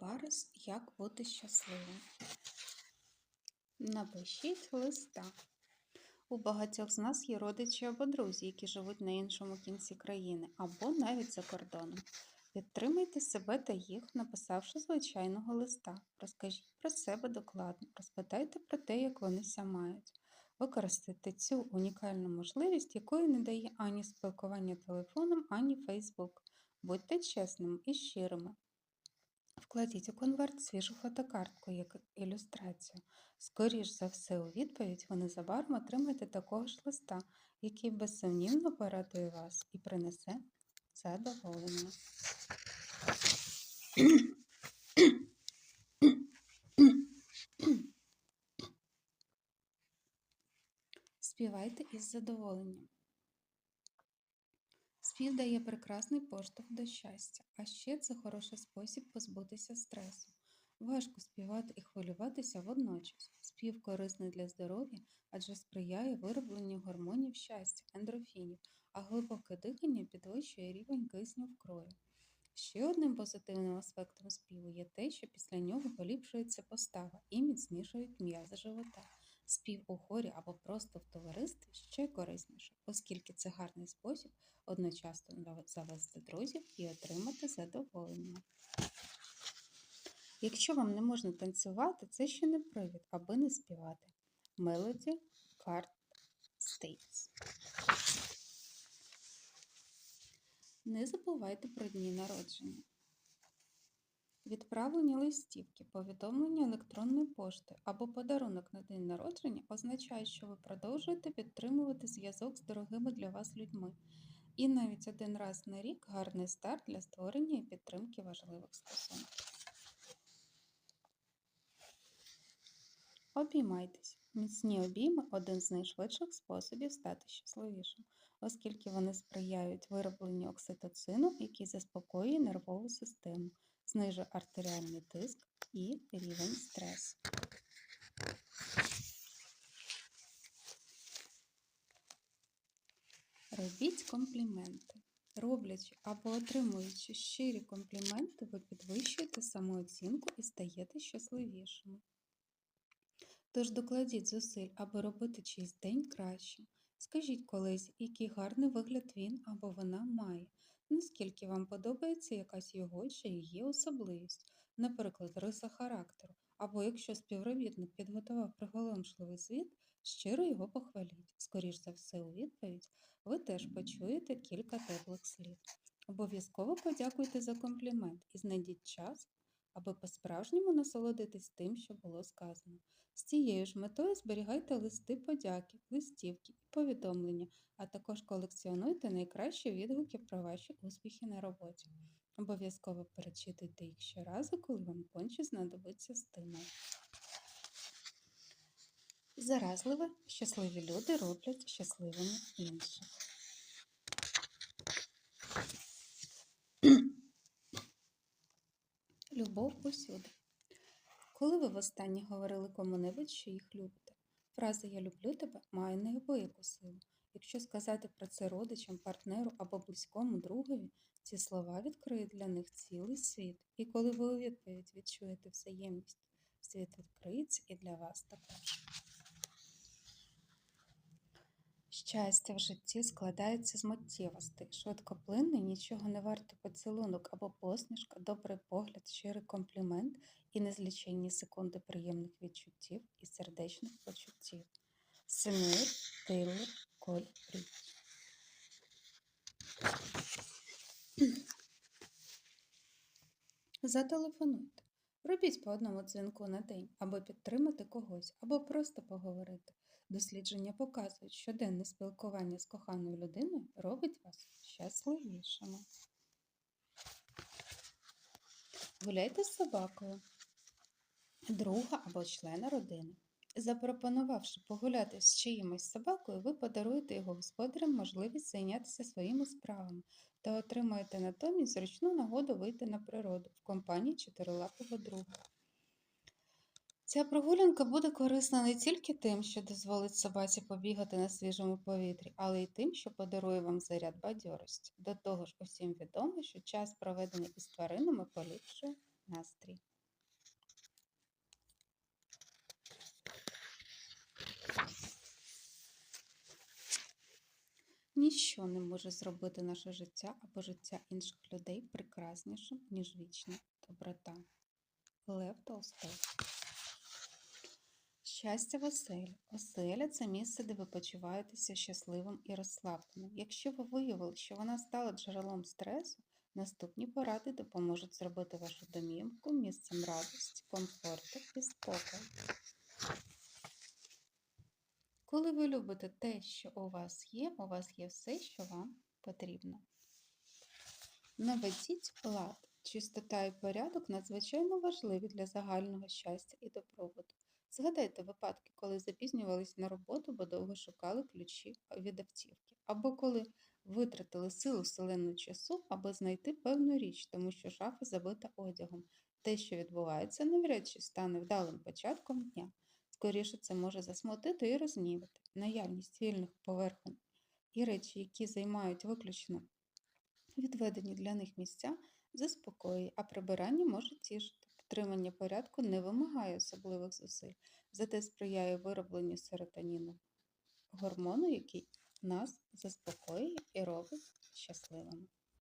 Барес Як бути щасливим. Напишіть листа. У багатьох з нас є родичі або друзі, які живуть на іншому кінці країни, або навіть за кордоном. Підтримайте себе та їх, написавши звичайного листа. Розкажіть про себе докладно, розпитайте про те, як вони ся мають. Використайте цю унікальну можливість, якої не дає ані спілкування телефоном, ані Фейсбук. Будьте чесними і щирими. Вкладіть у конверт свіжу фотокартку як ілюстрацію. Скоріш за все, у відповідь ви незабаром отримаєте такого ж листа, який безсумнівно порадує вас і принесе задоволення. Співайте із задоволенням. Спів дає прекрасний поштовх до щастя, а ще це хороший спосіб позбутися стресу. Важко співати і хвилюватися водночас. Спів корисний для здоров'я, адже сприяє виробленню гормонів щастя, ендорфінів, а глибоке дихання підвищує рівень кисню в крові. Ще одним позитивним аспектом співу є те, що після нього поліпшується постава і міцнішують м'язи живота. Спів у хорі або просто в товаристві ще корисніше, оскільки це гарний спосіб одночасно завести друзів і отримати задоволення. Якщо вам не можна танцювати, це ще не привід, аби не співати. Melody Card States. Не забувайте про дні народження. Відправлення листівки, повідомлення електронної пошти або подарунок на день народження означає, що ви продовжуєте підтримувати зв'язок з дорогими для вас людьми. І навіть один раз на рік гарний старт для створення і підтримки важливих стосунків. Обіймайтесь. Міцні обійми один з найшвидших способів стати щасливішим, оскільки вони сприяють виробленню окситоцину, який заспокоює нервову систему, знижує артеріальний тиск і рівень стресу. Робіть компліменти. Роблячи або отримуючи щирі компліменти, ви підвищуєте самооцінку і стаєте щасливішими. Тож докладіть зусиль, аби робити чийсь день краще. Скажіть колись, який гарний вигляд він або вона має, наскільки вам подобається якась його чи її особливість, наприклад, риса характеру, або якщо співробітник підготував приголомшливий звіт, щиро його похваліть. Скоріш за все, у відповідь ви теж почуєте кілька теплих слів. Обов'язково подякуйте за комплімент і знайдіть час, аби по-справжньому насолодитись тим, що було сказано. З цією ж метою зберігайте листи подяки, листівки і повідомлення, а також колекціонуйте найкращі відгуки про ваші успіхи на роботі. Обов'язково перечитуйте їх щоразу, коли вам конче знадобиться стимул. Заразливе, щасливі люди роблять щасливими інших. Любов посюди. Коли ви востаннє говорили кому-небудь, що їх любите? Фраза Я люблю тебе має неабияку силу. Якщо сказати про це родичам, партнеру або близькому другові, ці слова відкриють для них цілий світ. І коли ви у відповідь відчуєте взаємність, світ відкриється і для вас також. Щастя в житті складається з миттєвостей, швидкоплинний, нічого не варто поцілунок або посмішка, добрий погляд, щирий комплімент і незліченні секунди приємних відчуттів і сердечних почуттів. Семюр Тейлор Коль Брід. Зателефонуйте. Робіть по одному дзвінку на день, аби підтримати когось, або просто поговорити. Дослідження показують, що денне спілкування з коханою людиною робить вас щасливішими. Гуляйте з собакою, друга або члена родини. Запропонувавши погуляти з чиїмось собакою, ви подаруєте його господарям можливість зайнятися своїми справами та отримаєте натомість зручну нагоду вийти на природу в компанії чотирилапого друга. Ця прогулянка буде корисна не тільки тим, що дозволить собаці побігати на свіжому повітрі, але й тим, що подарує вам заряд бадьорості. До того ж, усім відомо, що час проведений із тваринами поліпшує настрій. Ніщо не може зробити наше життя або життя інших людей прекраснішим, ніж вічна доброта. Лев Толстой Щастя в оселі. Оселя це місце, де ви почуваєтеся щасливим і розслабленим. Якщо ви виявили, що вона стала джерелом стресу, наступні поради допоможуть зробити вашу домівку місцем радості, комфорту і спокою. Коли ви любите те, що у вас є, у вас є все, що вам потрібно. Наведіть лад. Чистота і порядок надзвичайно важливі для загального щастя і добробуту. Згадайте випадки, коли запізнювались на роботу, бо довго шукали ключі від автівки, або коли витратили силу селену часу, аби знайти певну річ, тому що шафа забита одягом. Те, що відбувається, навряд чи стане вдалим початком дня. Скоріше це може засмутити і рознівити. Наявність вільних поверхонь і речі, які займають виключно відведені для них місця, заспокоює, а прибирання може тішити. Підтримання порядку не вимагає особливих зусиль, зате сприяє виробленню серотоніну, гормону, який нас заспокоює і робить щасливими.